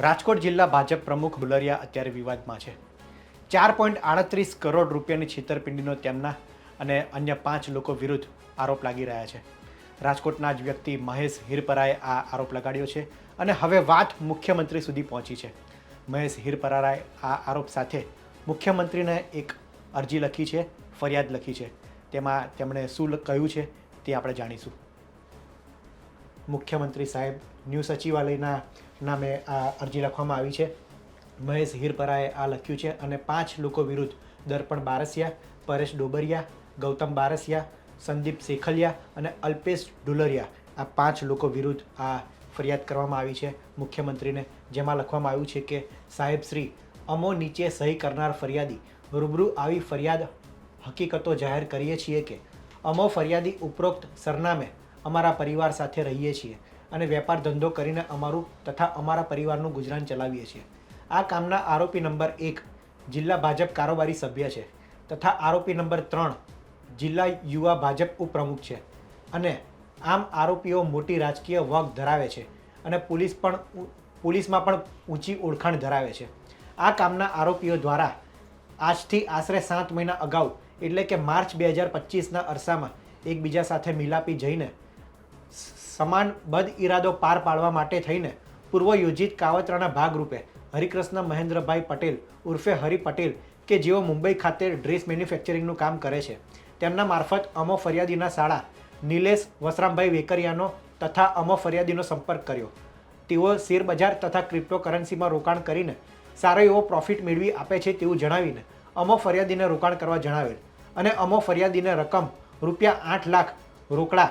રાજકોટ જિલ્લા ભાજપ પ્રમુખ બુલરિયા અત્યારે વિવાદમાં છે. ચાર પોઈન્ટ આડત્રીસ કરોડ રૂપિયાની છેતરપિંડીનો તેમના અને અન્ય પાંચ લોકો વિરુદ્ધ આરોપ લાગી રહ્યા છે. રાજકોટના જ વ્યક્તિ મહેશ હિરપરાએ આ આરોપ લગાડ્યો છે અને હવે વાત મુખ્યમંત્રી સુધી પહોંચી છે. મહેશ હિરપરાએ આ આરોપ સાથે મુખ્યમંત્રીને એક અરજી લખી છે, ફરિયાદ લખી છે. તેમાં તેમણે શું કહ્યું છે તે આપણે જાણીશું. મુખ્યમંત્રી સાહેબ, ન્યૂ સચિવાલયના નામે આ અરજી લખવામાં આવી છે. મહેશ હિરપરાએ આ લખ્યું છે અને પાંચ લોકો વિરુદ્ધ દર્પણ બારસિયા, પરેશ ડોબરિયા, ગૌતમ બારસિયા, સંદીપ શેખલિયા અને અલ્પેશ ડુલરિયા આ પાંચ લોકો વિરુદ્ધ આ ફરિયાદ કરવામાં આવી છે મુખ્યમંત્રીને, જેમાં લખવામાં આવ્યું છે કે સાહેબ શ્રી, અમો નીચે સહી કરનાર ફરિયાદી, રૂબરૂ આવી ફરિયાદ હકીકતો જાહેર કરીએ છીએ કે, અમો ફરિયાદી ઉપરોક્ત સરનામે અમારા પરિવાર સાથે રહીએ છીએ. અને વેપાર ધંધો કરીને અમારું તથા અમારા પરિવારનું ગુજરાન ચલાવીએ છીએ. આ કામના આરોપી નંબર એક જિલ્લા ભાજપ કારોબારી સભ્ય છે તથા આરોપી નંબર ત્રણ જિલ્લા યુવા ભાજપ ઉપપ્રમુખ છે. અને આમ આરોપીઓ મોટી રાજકીય વગ ધરાવે છે અને પોલીસ પણ પોલીસમાં પણ ઊંચી ઓળખાણ ધરાવે છે. આ કામના આરોપીઓ દ્વારા આજથી આશરે સાત મહિના અગાઉ એટલે કે માર્ચ બે હજાર પચીસના અરસામાં એકબીજા સાથે મિલાપી જઈને સમાન બદ ઇરાદો પાર પાડવા માટે થઈને પૂર્વ યોજિત કાવતરાના ભાગરૂપે હરિકૃષ્ણ મહેન્દ્રભાઈ પટેલ ઉર્ફે હરિ પટેલ કે જેઓ મુંબઈ ખાતે ડ્રેસ મેન્યુફેક્ચરિંગનું કામ કરે છે. તેમના મારફત અમો ફરિયાદીના શાળા નિલેશ વસરામભાઈ વેકરિયાનો તથા અમો ફરિયાદીનો સંપર્ક કર્યો. તેઓ શેરબજાર તથા ક્રિપ્ટોકરન્સીમાં રોકાણ કરીને સારો એવો પ્રોફિટ મેળવી આપે છે તેવું જણાવીને અમો ફરિયાદીને રોકાણ કરવા જણાવેલ. અને અમો ફરિયાદીને રકમ રૂપિયા આઠ લાખ રોકડા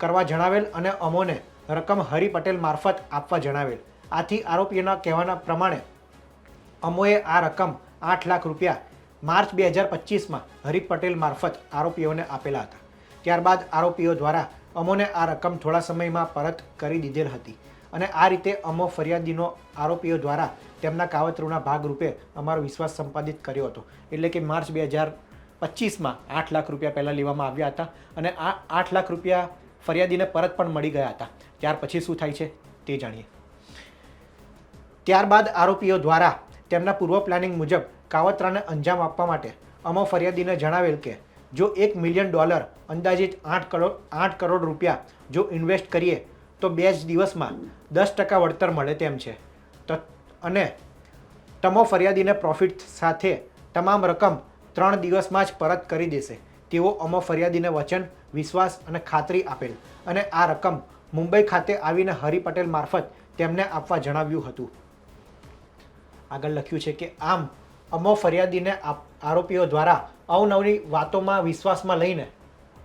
કરવા જણાવેલ અને અમોને રકમ હરિ પટેલ મારફત આપવા જણાવેલ. આથી આરોપીઓના કહેવાના પ્રમાણે અમોએ આ રકમ આઠ લાખ રૂપિયા માર્ચ બે હજાર પચીસમાં હરિ પટેલ મારફત આરોપીઓને આપેલા હતા. ત્યારબાદ આરોપીઓ દ્વારા અમોને આ રકમ થોડા સમયમાં પરત કરી દીધેલ હતી અને આ રીતે અમો ફરિયાદીનો આરોપીઓ દ્વારા તેમના કાવતરૂના ભાગરૂપે અમારો વિશ્વાસ સંપાદિત કર્યો હતો. એટલે કે માર્ચ બે હજાર પચીસમાં આઠ લાખ રૂપિયા પહેલાં લેવામાં આવ્યા હતા અને આ આઠ લાખ રૂપિયા ફરિયાદીને પરત પણ મળી ગયા હતા. ત્યાર પછી શું થાય છે તે જાણીએ. ત્યારબાદ આરોપીઓ દ્વારા તેમના પૂર્વ પ્લાનિંગ મુજબ કાવતરાને અંજામ આપવા માટે અમો ફરિયાદીને જણાવેલ કે, જો એક મિલિયન ડોલર અંદાજિત આઠ કરોડ આઠ કરોડ રૂપિયા જો ઇન્વેસ્ટ કરીએ, તો બે જ દિવસમાં દસ ટકા વળતર મળે તેમ છે. અને તમો ફરિયાદીને પ્રોફિટ સાથે તમામ રકમ ત્રણ દિવસમાં જ પરત કરી દેશે. તેવો અમો ફરિયાદીને વચન, વિશ્વાસ અને ખાતરી આપેલ અને આ રકમ મુંબઈ ખાતે આવીને હરિ પટેલ મારફત તેમને આપવા જણાવ્યું હતું. આગળ લખ્યું છે કે આમ અમો ફરિયાદીને આરોપીઓ દ્વારા અવનવની વાતોમાં વિશ્વાસમાં લઈને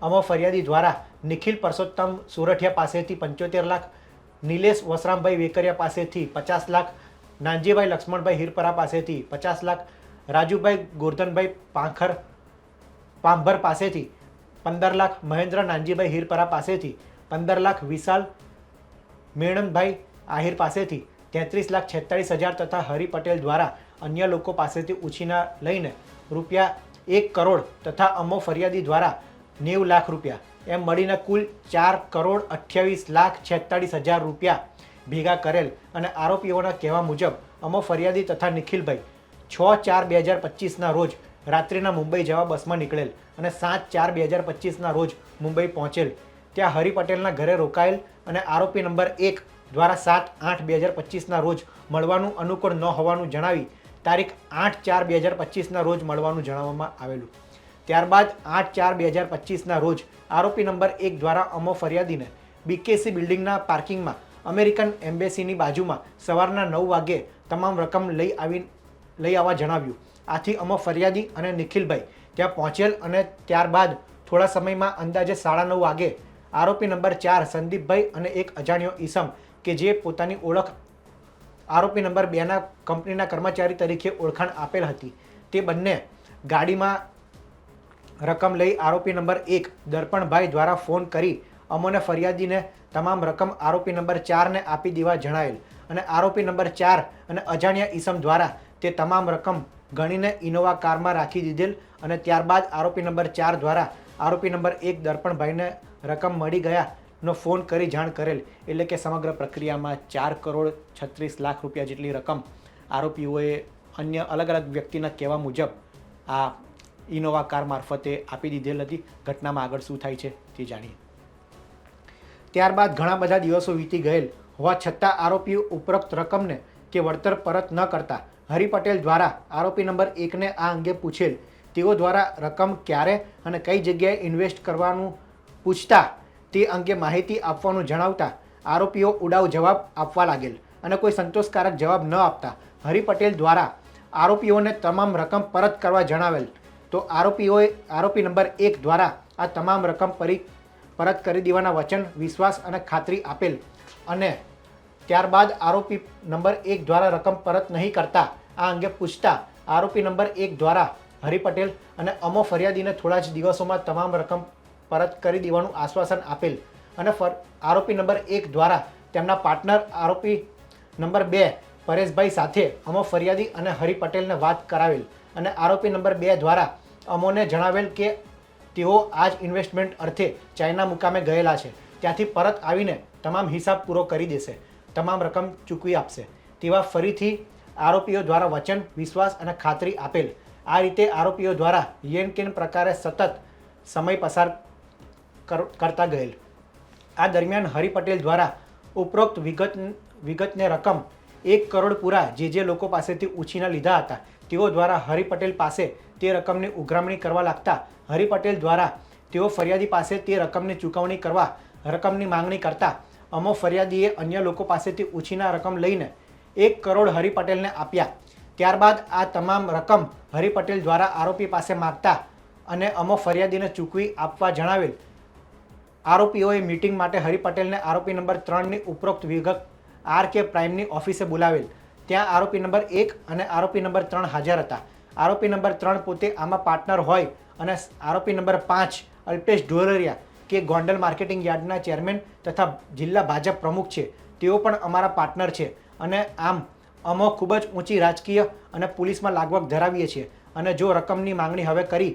અમો ફરિયાદી દ્વારા નિખિલ પરસોત્તમ સુરઠિયા પાસેથી પંચોતેર લાખ, નિલેશ વસરામભાઈ વેકરિયા પાસેથી પચાસ લાખ, નાનજીભાઈ લક્ષ્મણભાઈ હિરપરા પાસેથી પચાસ લાખ, રાજુભાઈ ગોરધનભાઈ પાંખર પાંભર પાસેથી પંદર લાખ મહેન્દ્ર નાનજીભાઈ હિરપરા પાસેથી પંદર લાખ વિશાલ મેણમભાઈ આહિર પાસેથી તેત્રીસ લાખ છેતાળીસ હજાર તથા હરિ પટેલ દ્વારા અન્ય લોકો પાસેથી ઉછીના લઈને રૂપિયા એક કરોડ તથા અમો ફરિયાદી દ્વારા નેવું લાખ રૂપિયા. એમ મળીને કુલ ચાર કરોડ અઠ્યાવીસ લાખ છેતાળીસ હજાર રૂપિયા ભેગા કરેલ અને આરોપીઓના કહેવા મુજબ અમો ફરિયાદી તથા નિખિલભાઈ છ ચાર બે હજાર પચીસના રોજ રાત્રિના મુંબઈ જવા બસમાં નીકળેલ અને સાત ચાર બે હજાર પચીસના રોજ મુંબઈ પહોંચેલ. ત્યાં હરિ પટેલના ઘરે રોકાયેલ અને આરોપી નંબર એક દ્વારા સાત આઠ બે હજાર પચીસના રોજ મળવાનું અનુકૂળ ન હોવાનું જણાવી તારીખ આઠ ચાર બે હજાર પચીસના રોજ મળવાનું જણાવવામાં આવેલું. ત્યારબાદ આઠ ચાર બે હજાર પચીસના રોજ આરોપી નંબર એક દ્વારા અમો ફરિયાદીને બીકેસી બિલ્ડિંગના પાર્કિંગમાં અમેરિકન એમ્બેસીની બાજુમાં સવારના નવ વાગે તમામ રકમ લઈ આવી લઈ આવવા જણાવ્યું. આથી અમો ફરિયાદી અને નિખિલભાઈ ત્યાં પહોંચેલ અને ત્યારબાદ થોડા સમયમાં અંદાજે સાડા નવ વાગે આરોપી નંબર ચાર સંદીપભાઈ અને એક અજાણ્યો ઈસમ કે જે પોતાની ઓળખ આરોપી નંબર બેના કંપનીના કર્મચારી તરીકે ઓળખાણ આપેલ હતી. તે બંને ગાડીમાં રકમ લઈ આરોપી નંબર એક દર્પણભાઈ દ્વારા ફોન કરી અમોને ફરિયાદીને તમામ રકમ આરોપી નંબર ચારને આપી દેવા જણાયેલ અને આરોપી નંબર ચાર અને અજાણ્યા ઈસમ દ્વારા તે તમામ રકમ ગણીને ઇનોવા કારમાં રાખી દીધેલ અને ત્યારબાદ આરોપી નંબર ચાર દ્વારા આરોપી નંબર એક દર્પણભાઈને રકમ મળી ગયા નો ફોન કરી જાણ કરેલ. એટલે કે સમગ્ર પ્રક્રિયામાં ચાર કરોડ છત્રીસ લાખ રૂપિયા જેટલી રકમ આરોપીઓએ અન્ય અલગ અલગ વ્યક્તિના કહેવા મુજબ આ ઇનોવા કાર મારફતે આપી દીધેલ હતી. ઘટનામાં આગળ શું થાય છે તે જાણીએ. ત્યારબાદ ઘણા બધા દિવસો વીતી ગયેલ હોવા છતાં આરોપીઓ ઉપરોક્ત રકમને કે વળતર પરત ન કરતા હરિ પટેલ દ્વારા આરોપી નંબર એકને આ અંગે પૂછેલ. તેઓ દ્વારા રકમ ક્યારે અને કઈ જગ્યાએ ઇન્વેસ્ટ કરવાનું પૂછતા તે અંગે માહિતી આપવાનું જણાવતા આરોપીઓ ઉડાવ જવાબ આપવા લાગેલ અને કોઈ સંતોષકારક જવાબ ન આપતા હરિ પટેલ દ્વારા આરોપીઓને તમામ રકમ પરત કરવા જણાવેલ. તો આરોપીઓએ આરોપી નંબર એક દ્વારા આ તમામ રકમ પરી પરત કરી દેવાના વચન, વિશ્વાસ અને ખાતરી આપેલ અને ત્યારબાદ આરોપી નંબર એક દ્વારા રકમ પરત નહીં કરતા આ અંગે પૂછતા આરોપી નંબર એક દ્વારા હરિ પટેલ અને અમો ફરિયાદીને થોડા જ દિવસોમાં તમામ રકમ પરત કરી દેવાનું આશ્વાસન આપેલ અને ફર, આરોપી નંબર એક દ્વારા તેમના પાર્ટનર આરોપી નંબર બે પરેશભાઈ સાથે અમો ફરિયાદી અને હરિ પટેલને વાત કરાવેલ અને આરોપી નંબર બે દ્વારા અમોને જણાવેલ કે તેઓ આ જ ઇન્વેસ્ટમેન્ટ અર્થે ચાઇના મુકામે ગયેલા છે. ત્યાંથી પરત આવીને તમામ હિસાબ પૂરો કરી દેશે. તમામ રકમ ચૂકવી આપશે. તેવા ફરીથી આરોપીઓ દ્વારા વચન, વિશ્વાસ અને ખાતરી આપેલ. આ રીતે આરોપીઓ દ્વારા યેનકેન પ્રકારે સતત સમય પસાર કર- કરતા ગયેલ. આ દરમિયાન હરિ પટેલ દ્વારા ઉપરોક્ત વિગત, વિગતને રકમ એક કરોડ પૂરા જે જે લોકો પાસેથી ઉછીના લીધા હતા, તેઓ દ્વારા હરિ પટેલ પાસે તે રકમની ઉઘરામણી કરવા લાગતા, હરિ પટેલ દ્વારા તેઓ ફરિયાદી પાસે તે રકમની ચૂકવણી કરવા, રકમની માંગણી કરતા, અમો ફરિયાદીએ અન્ય લોકો પાસેથી ઉછીના રકમ લઈને એક કરોડ હરિ પટેલને આપ્યા. ત્યારબાદ આ તમામ રકમ હરિ પટેલ દ્વારા આરોપી પાસે માગતા અને અમો ફરિયાદીને ચૂકવી આપવા જણાવેલ. આરોપીઓએ મિટિંગ માટે હરિ પટેલને આરોપી નંબર ત્રણની ઉપરોક્ત વિગત આર કે પ્રાઇમની ઓફિસે બોલાવેલ. ત્યાં આરોપી નંબર એક અને આરોપી નંબર ત્રણ હાજર હતા. આરોપી નંબર ત્રણ પોતે આમાં પાર્ટનર હોય અને આરોપી નંબર પાંચ અલ્પેશ ઢોલરિયા કે ગોંડલ માર્કેટિંગ યાર્ડના ચેરમેન તથા જિલ્લા ભાજપ પ્રમુખ છે. તેઓ પણ અમારા પાર્ટનર છે. અને આમ, અમો ખૂબ જ ઊંચી રાજકીય અને પોલીસમાં લાગવગ ધરાવીએ છીએ. અને જો રકમની માંગણી હવે કરી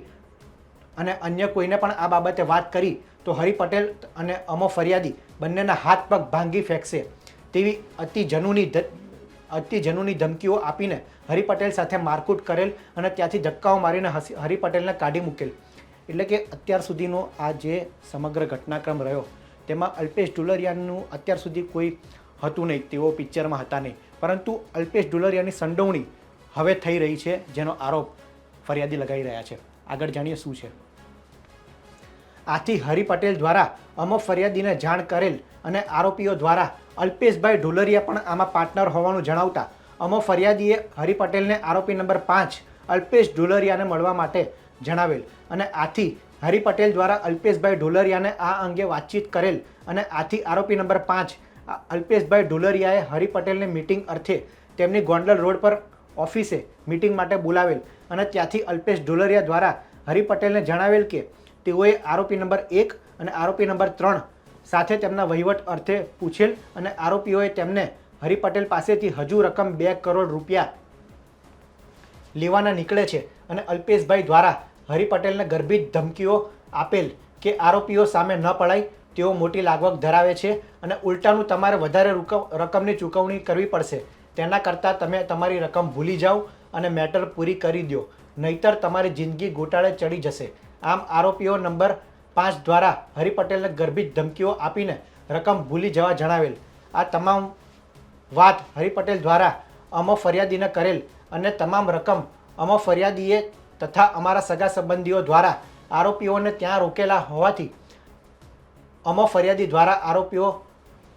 અને અન્ય કોઈને પણ આ બાબતે વાત કરી, તો હરિ પટેલ અને અમો ફરિયાદી બંનેના હાથ પગ ભાંગી ફેંકશે તેવી અતિ અતિજનુની અતિ જનૂની ધમકીઓ આપીને હરિ પટેલ સાથે મારકૂટ કરેલ અને ત્યાંથી ધક્કાઓ મારીને હરિ પટેલને કાઢી મૂકેલ. એટલે કે અત્યાર સુધીનો આ જે સમગ્ર ઘટનાક્રમ રહ્યો, તેમાં અલ્પેશ ડુલરિયાનું અત્યાર સુધી કોઈ હતું નહીં, તેઓ પિક્ચરમાં હતા નહીં. પરંતુ અલ્પેશ ડુલરિયાની સંડોવણી હવે થઈ રહી છે, જેનો આરોપ ફરિયાદી લગાવી રહ્યા છે. આગળ જાણીએ શું છે. આથી હરિ પટેલ દ્વારા અમો ફરિયાદીને જાણ કરેલ અને આરોપીઓ દ્વારા અલ્પેશભાઈ ઢોલરિયા પણ આમાં પાર્ટનર હોવાનું જણાવતા અમો ફરિયાદીએ હરિ પટેલને આરોપી નંબર પાંચ અલ્પેશ ઢોલરિયાને મળવા માટે જણાવેલ અને આથી હરિ પટેલ દ્વારા અલ્પેશભાઈ ઢોલરિયાને આ અંગે વાતચીત કરેલ અને આથી આરોપી નંબર પાંચ અલ્પેશભાઈ ઢોલરિયાએ હરિ પટેલને મીટિંગ અર્થે તેમની ગોંડલ રોડ પર ઓફિસે મીટિંગ માટે બોલાવેલ અને ત્યાંથી અલ્પેશ ઢોલરિયા દ્વારા હરિ પટેલને જણાવેલ કે તેઓએ આરોપી નંબર એક અને આરોપી નંબર ત્રણ સાથે તેમના વહીવટ અર્થે પૂછેલ અને આરોપીઓએ તેમને હરિ પટેલ પાસેથી હજુ રકમ બે કરોડ રૂપિયા લેવાના નીકળે છે અને અલ્પેશભાઈ દ્વારા હરિ પટેલને ગર્ભિત ધમકીઓ આપેલ કે આરોપીઓ સામે ન પડાય તેઓ મોટી લાગવક ધરાવે છે અને ઉલટાનું તમારે વધારે રૂક- રકમની ચૂકવણી કરવી પડશે. તેના કરતાં તમે તમારી રકમ ભૂલી જાઓ અને મેટર પૂરી કરી દો. નહીતર તમારી જિંદગી ગોટાળે ચડી જશે. આમ આરોપીઓ નંબર પાંચ દ્વારા હરિ પટેલને ગર્ભિત ધમકીઓ આપીને રકમ ભૂલી જવા જણાવેલ. આ તમામ વાત હરિ પટેલ દ્વારા અમો ફરિયાદીને કરેલ અને તમામ રકમ અમો ફરિયાદીએ તથા અમારા સગા સંબંધીઓ દ્વારા આરોપીઓને ત્યાં રોકેલા હોવાથી અમો ફરિયાદી દ્વારા આરોપીઓ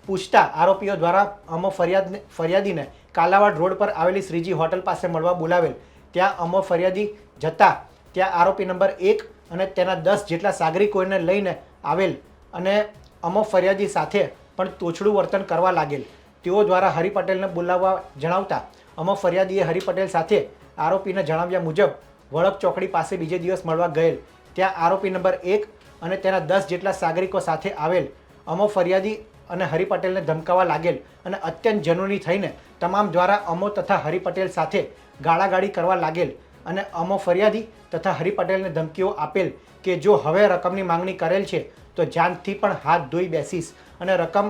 પૂછતા આરોપીઓ દ્વારા અમો ફરિયાદ ફરિયાદીને કાલાવાડ રોડ પર આવેલી શ્રીજી હોટલ પાસે મળવા બોલાવેલ. ત્યાં અમો ફરિયાદી જતા ત્યાં આરોપી નંબર એક અને તેના દસ જેટલા સાગરિકોને લઈને આવેલ અને અમો ફરિયાદી સાથે પણ તોછડું વર્તન કરવા લાગેલ. તેઓ દ્વારા હરિ પટેલને બોલાવવા જણાવતા અમો ફરિયાદીએ હરિ પટેલ સાથે આરોપીને જણાવ્યા મુજબ વળક ચોકડી પાસે બીજે દિવસ મળવા ગયેલ. ત્યાં આરોપી નંબર એક અને તેના દસ જેટલા સાગરિકો સાથે આવેલ અમો ફરિયાદી અને હરિ પટેલને ધમકાવવા લાગેલ અને અત્યંત જનૂની થઈને તમામ દ્વારા અમો તથા હરિ પટેલ સાથે ગાળાગાળી કરવા લાગેલ અને અમો ફરિયાદી તથા હરિ પટેલને ધમકીઓ આપેલ કે જો હવે રકમની માંગણી કરેલ છે, તો જાનથી પણ હાથ ધોઈ બેસીશ અને રકમ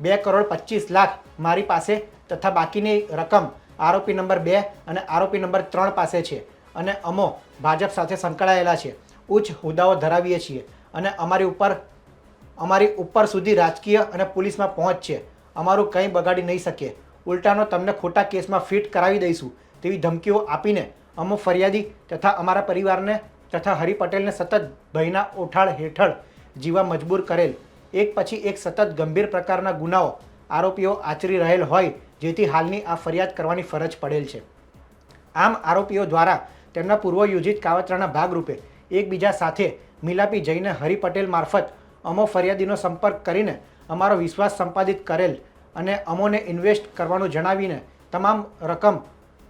બે કરોડ પચીસ લાખ મારી પાસે તથા બાકીની રકમ આરોપી નંબર બે અને આરોપી નંબર ત્રણ પાસે છે અને અમો ભાજપ સાથે સંકળાયેલા છે. ઉચ્ચ હોદ્દાઓ ધરાવીએ છીએ. અને અમારી ઉપર અમારી ઉપર સુધી રાજકીય અને પોલીસમાં પહોંચ છે. અમારું કંઈ બગાડી નહીં શકે ઉલટાનો તમને ખોટા કેસમાં ફિટ કરાવી દઈશું તેવી ધમકીઓ આપીને અમુક ફરિયાદી તથા અમારા પરિવારને તથા હરિ પટેલને સતત ભયના ઓઠાળ હેઠળ જીવા મજબૂર કરેલ. એક પછી એક સતત ગંભીર પ્રકારના ગુનાઓ, આરોપીઓ આચરી રહેલ હોય જેથી હાલની આ ફરિયાદ કરવાની ફરજ પડેલ છે. આમ આરોપીઓ દ્વારા તેમના પૂર્વયોજિત કાવતરાના ભાગરૂપે એકબીજા સાથે મિલાપી જઈને હરિ પટેલ મારફત અમો ફરિયાદીનો સંપર્ક કરીને અમારો વિશ્વાસ સંપાદિત કરેલ અને અમોને ઇન્વેસ્ટ કરવાનું જણાવીને તમામ રકમ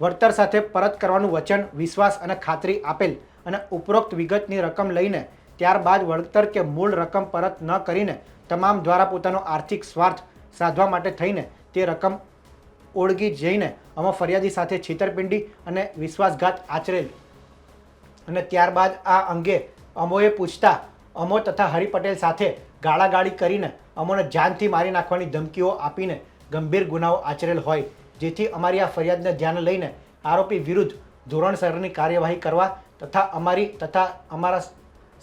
વળતર સાથે પરત કરવાનું વચન, વિશ્વાસ અને ખાતરી આપેલ અને ઉપરોક્ત વિગતની રકમ લઈને ત્યારબાદ વળતર કે મૂળ રકમ પરત ન કરીને તમામ દ્વારા પોતાનો આર્થિક સ્વાર્થ સાધવા માટે થઈને તે રકમ ઓળગી જઈને અમો ફરિયાદી સાથે છેતરપિંડી અને વિશ્વાસઘાત આચરેલ. અને ત્યારબાદ આ અંગે અમોએ પૂછતા, અમો તથા હરિ પટેલ સાથે ગાળાગાળી કરીને અમોને જાનથી મારી નાખવાની ધમકીઓ આપીને ગંભીર ગુનાઓ આચરેલ હોય, જેથી અમારી આ ફરિયાદને ધ્યાને લઈને આરોપી વિરુદ્ધ ધોરણસરની કાર્યવાહી કરવા તથા અમારી તથા અમારા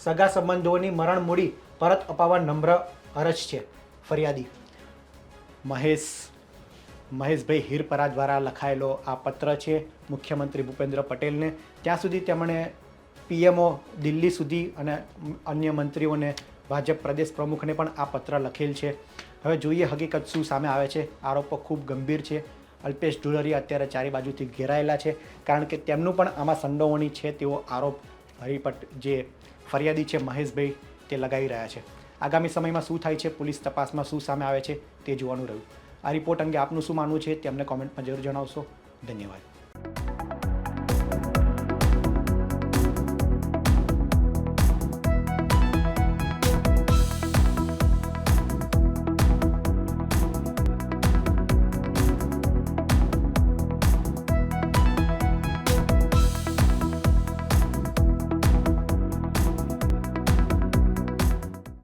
સગા સંબંધોની મરણ મૂડી પરત અપાવવા નમ્ર અરજ છે. ફરિયાદી. મહેશ, મહેશભાઈ હીરપરા દ્વારા લખાયેલો આ પત્ર છે, મુખ્યમંત્રી ભૂપેન્દ્ર પટેલને. ત્યાં સુધી તેમણે પીએમઓ દિલ્હી સુધી અને અન્ય મંત્રીઓને, ભાજપ પ્રદેશ પ્રમુખને પણ આ પત્ર લખેલ છે. હવે જોઈએ હકીકત શું સામે આવે છે. આરોપો ખૂબ ગંભીર છે. અલ્પેશ ઢુલરિયા અત્યારે ચારે બાજુથી ઘેરાયેલા છે, કારણ કે તેમનું પણ આમાં સંડોવણી છે તેવો આરોપ હરિપટ જે ફરિયાદી છે મહેશભાઈ તે લગાવી રહ્યા છે. આગામી સમયમાં શું થાય છે, પોલીસ તપાસમાં શું સામે આવે છે તે જોવાનું રહ્યું. આ રિપોર્ટ અંગે આપનું શું માનવું છે તેમને કોમેન્ટમાં જરૂર જણાવશો. ધન્યવાદ.